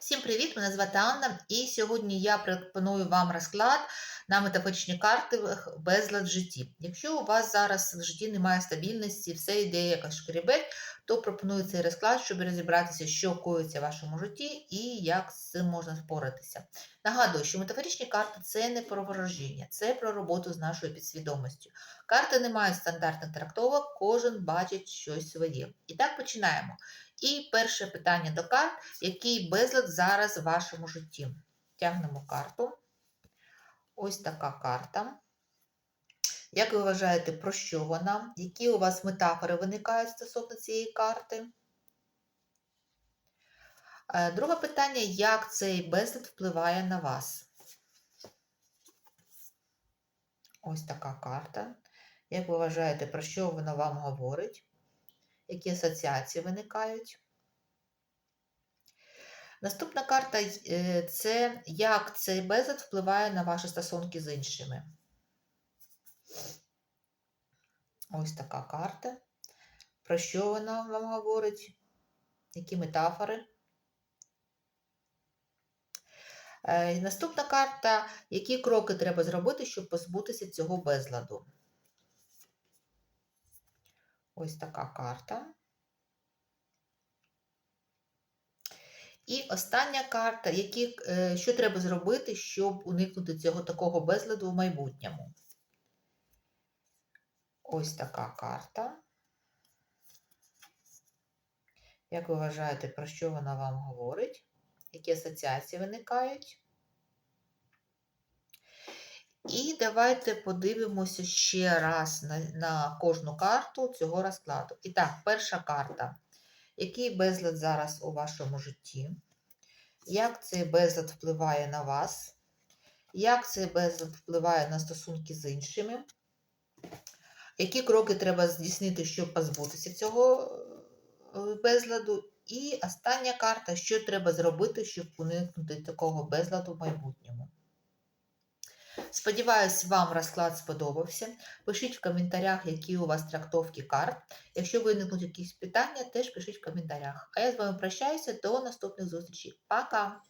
Всім привіт! Мене звати Анна, і сьогодні я пропоную вам розклад на метафоричні карти безлад в житті. Якщо у вас зараз в житті немає стабільності, все йде якось шкребеть, то пропоную цей розклад, щоб розібратися, що коїться в вашому житті і як з цим можна впоратися. Нагадую, що метафоричні карти це не про ворожіння, це про роботу з нашою підсвідомістю. Карти не мають стандартних трактовок, кожен бачить щось своє. І так починаємо. І перше питання до карт який безлад зараз в вашому житті. Тягнемо карту. Ось така карта. Як ви вважаєте, про що вона? Які у вас метафори виникають стосовно цієї карти? Е, Друге питання: як цей безлад впливає на вас? Ось така карта. Як ви вважаєте, про що вона вам говорить? Які асоціації виникають? Наступна карта е, це як цей безлад впливає на ваші стосунки з іншими. Ось така карта. Про що вона вам говорить? Які метафори? Е, Наступна карта. Які кроки треба зробити, щоб позбутися цього безладу? Ось така карта. І остання карта, які, е, що треба зробити, щоб уникнути цього такого безладу в майбутньому. Ось така карта. Як ви вважаєте, про що вона вам говорить? Які асоціації виникають? І давайте подивимося ще раз на, на кожну карту цього розкладу. І так, перша карта. Який безлад зараз у вашому житті? Як цей безлад впливає на вас? Як цей безлад впливає на стосунки з іншими? Які кроки треба здійснити, щоб позбутися цього е, безладу? І остання карта, що треба зробити, щоб уникнути такого безладу в майбутньому. Сподіваюсь, вам розклад сподобався. Пишіть в коментарях, які у вас трактовки карт. Якщо виникнуть якісь питання, теж пишіть в коментарях. А я з вами прощаюся до наступних зустрічей. Пока!